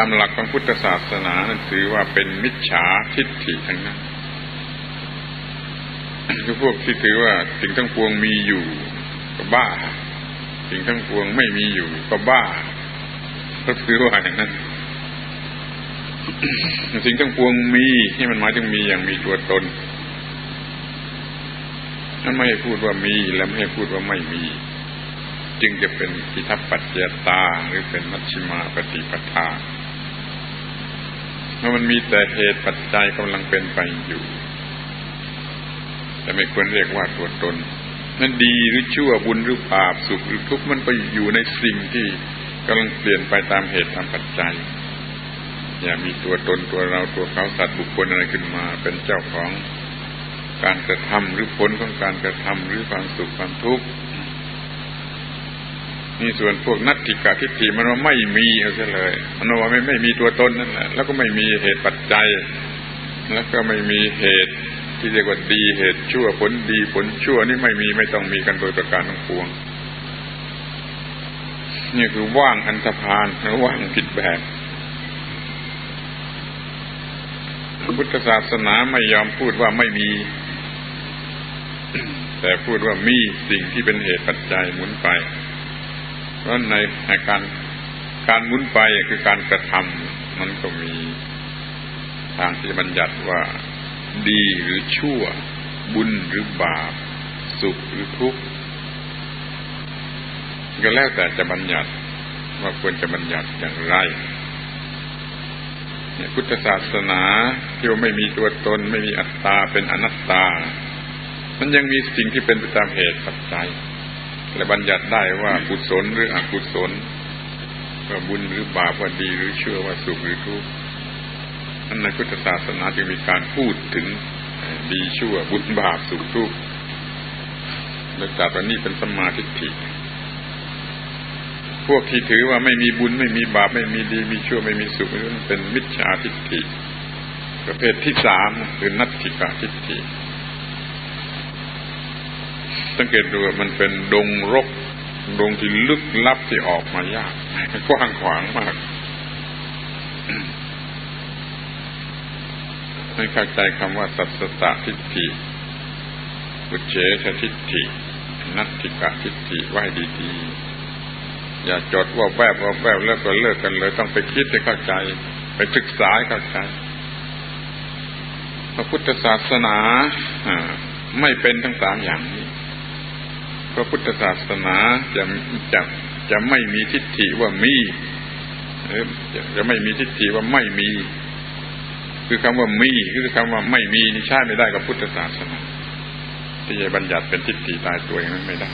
ตามหลักของพุทธศาสนานั้นถือว่าเป็นมิจฉาทิฏฐิทั้งนั้นคือพวกที่ถือว่าสิ่งทั้งปวงมีอยู่ ก็บ้า สิ่งทั้งปวงไม่มีอยู่ก็บ้าก็ถือว่าอย่างนั้นสิ่งทั้งปวงมีที่มันหมายถึงมีอย่างมีตัวตนนั่นไม่ให้พูดว่ามีและไม่ให้พูดว่าไม่มี จึงจะเป็นพิทัพปัจเจตาหรือเป็นมัชฌิมาปฏิปทา มื่อมันมีแต่เหตุปัจจัยกำลังเป็นไปอยู่ แต่ไม่ควรเรียกว่าตัวตน นั่นดีหรือชั่วบุญหรือบาปสุขหรือทุกข์มันก็อยู่ในสิ่งที่กำลังเปลี่ยนไปตามเหตุตามปัจจัย อย่ามีตัวตนตัวเราตัวเขาสัตว์บุคคลอะไรขึ้นมา เป็นเจ้าของการกระทำหรือผลของการกระทำหรือความสุขความทุกข์ นี่ส่วนพวกนัตติกาทิฏฐิมันว่าไม่มีเอาซะเลยมันว่าไม่ไม่มีตัวตนนั่นแหละแล้วก็ไม่มีเหตุปัจจัย แล้วก็ไม่มีเหตุที่เรียกว่าดีเหตุชั่วผลดีผลชั่วนี่ไม่มีไม่ต้องมีกันโดยประการทั้งปวง นี่คือว่างอันธพาลหรือว่างผิดแบบพุทธศาสนาไม่ยอมพูดว่าไม่มี แต่พูดว่ามีสิ่งที่เป็นเหตุปัจจัยหมุนไป เพราะในในการการหมุนไปคือการกระทำมันก็มีทางที่บัญญัติว่าดีหรือชั่ว บุญหรือบาป สุขหรือทุกข์ก็แล้วแต่จะบัญญัติว่าควรจะบัญญัติอย่างไรเนี่ยพุทธศาสนาที่ว่าไม่มีตัวตนไม่มีอัตตาเป็นอนัตตา มันยังมีสิ่งที่เป็นไปตามเหตุปัจจัย และบัญญัติได้ว่ากุศลหรืออกุศลว่าบุญหรือบาปว่าดีหรือเชั่วว่าสุขหรือทุกข์นั่นในพุทธศาสนาจึงมีการพูดถึงดีชั่วบุญบาปสุขทุกข์และจัดว่านี่เป็นสมาทิฏฐิพวกที่ถือว่าไม่มีบุญไม่มีบาปไม่มีดี มีชั่วไม่มีสุขนั่นเป็นมิจฉาทิฏฐิประเภทที่สามคือนัตถิกาทิฏฐิ สังเกตดูมันเป็นดงรก ดงที่ลึกลับที่ออกมายากกว้างขวางมากให้เข้าใจคำว่าสัสตทิฏฐิบุเฉชทิฏฐิ นัตถิกาทิฏฐิไว้ดีๆ อย่าจดว่าแวบว่าแวบแล้วก็เลิกกันเลย ต้องไปคิดให้เข้าใจ ไปศึกษาเข้าใจ พระพุทธศาสนาไม่เป็นทั้งสามอย่างนี้ ระพุทธศาสนาจะจะจะไม่มีทิฏฐิว่ามีจะไม่มีทิฏฐิว่าไม่มี คือคำว่ามีคือคำว่าไม่มีนี่ใช่ไม่ได้กับพุทธศาสนาที่จะบัญญัติเป็นทิฏฐิตายตัวอย่างนั้นไม่ได้